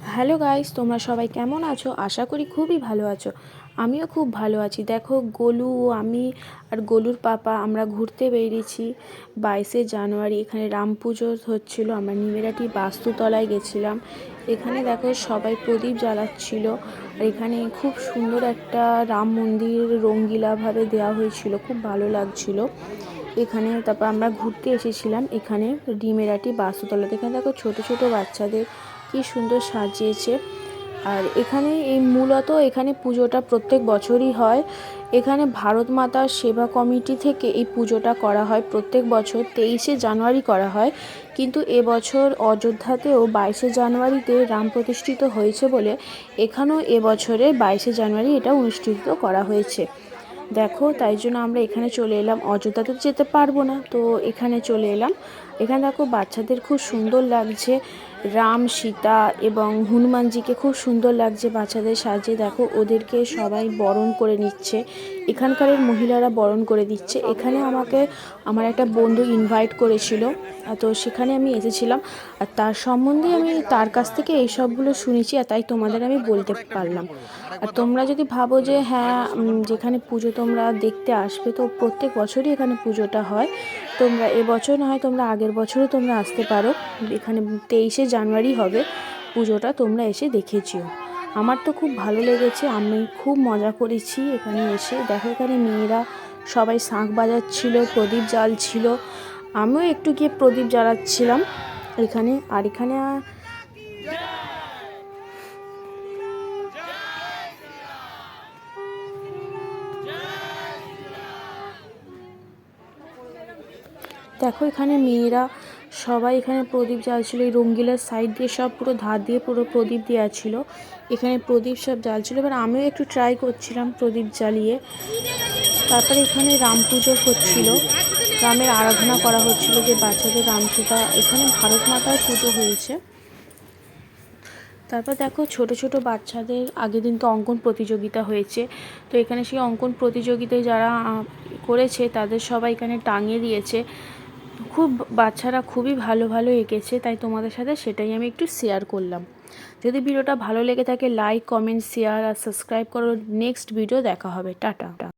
Hello guys, তোমরা সবাই কেমন আছো? আশা করি খুবই ভালো আছো। আমিও খুব ভালো আছি। দেখো, গোলু ও আমি আর গোলুর পাপা আমরা ঘুরতে বেরিয়েছি। বাইশে জানুয়ারি এখানে রাম পুজো হচ্ছিল। আমরা নিমেরাটি বাস্তুতলায় গেছিলাম। এখানে দেখো, সবাই প্রদীপ জ্বালাচ্ছিল। আর এখানে খুব সুন্দর একটা রাম মন্দির রঙ্গিলাভাবে দেওয়া হয়েছিল। খুব ভালো লাগছিল। এখানে তারপর আমরা ঘুরতে এসেছিলাম। এখানে ডিমেরাটি বাস্তুতলাতে এখানে দেখো ছোট ছোট বাচ্চাদের কি সুন্দর সাজিয়েছে। আর এখানে এই মূলত এখানে পুজোটা প্রত্যেক বছরই হয়। এখানে ভারত মাতার সেবা কমিটি থেকে এই পুজোটা করা হয়। প্রত্যেক বছর তেইশে জানুয়ারি করা হয়। কিন্তু এবছর অযোধ্যাতেও বাইশে জানুয়ারিতে রাম প্রতিষ্ঠিত হয়েছে বলে এখানেও এবছরে বাইশে জানুয়ারি এটা অনুষ্ঠিত করা হয়েছে। দেখো, তাই জন্য আমরা এখানে চলে এলাম। অযোধ্যাতে যেতে পারব না। তো এখানে চলে এলাম। এখানে দেখো বাচ্চাদের খুব সুন্দর লাগছে। রাম, সীতা এবং হনুমানজিকে খুব সুন্দর লাগছে বাচ্চাদের সাজে। দেখো ওদেরকে সবাই বরণ করে নিচ্ছে। এখানকারের মহিলারা বরণ করে দিচ্ছে। এখানে আমাকে আমার একটা বন্ধু ইনভাইট করেছিল। তো সেখানে আমি এসেছিলাম। আর তার সম্বন্ধে আমি তার কাছ থেকে এই সবগুলো শুনেছি আর তাই তোমাদের আমি বলতে পারলাম। আর তোমরা যদি ভাবো যে হ্যাঁ যেখানে পুজো তোমরা দেখতে আসবে, তো প্রত্যেক বছরই এখানে পুজোটা হয়। তোমরা এবছর না হয় তোমরা আগের বছরও তোমরা আসতে পারো। এখানে তেইশে জানুয়ারি হবে। পুজোটা তোমরা এসে দেখেছিও। আমার তো খুব ভালো লেগেছে। আমি খুব মজা করেছি এখানে এসে। দেখো এখানে মেয়েরা সবাই শাঁখ বাজাচ্ছিল, প্রদীপ জাল ছিল আমিও একটু গিয়ে প্রদীপ জ্বালাচ্ছিলাম। এখানে আর এখানে দেখো এখানে মেয়েরা, সবাই এখানে প্রদীপ জ্বালছিল, এই রঙ্গিলার সাইড দিয়ে সব পুরো ধার দিয়ে পুরো প্রদীপ দেওয়া ছিল। এখানে প্রদীপ সব জ্বালছিল। এবার আমিও একটু ট্রাই করছিলাম প্রদীপ জ্বালিয়ে। তারপরে এখানে রাম পুজো হচ্ছিল। রামের আরাধনা করা হচ্ছিল যে বাচ্চাদের রাম সীতা এখানে ভারত মাতার পুজো হয়েছে। তারপর দেখো ছোট ছোট বাচ্চাদের আগের দিন তো অঙ্কন প্রতিযোগিতা হয়েছে। তো এখানে সেই অঙ্কন প্রতিযোগিতায় যারা করেছে তাদের সবাই এখানে টাঙিয়ে দিয়েছে। খুব বাচ্চারা খুবই ভালো ভালো এঁকেছে, তাই তোমাদের সাথে সেটাই আমি একটু শেয়ার করলাম। যদি ভিডিওটা ভালো লেগে থাকে লাইক কমেন্ট শেয়ার আর সাবস্ক্রাইব করো। নেক্সট ভিডিও দেখা হবে। টাটা।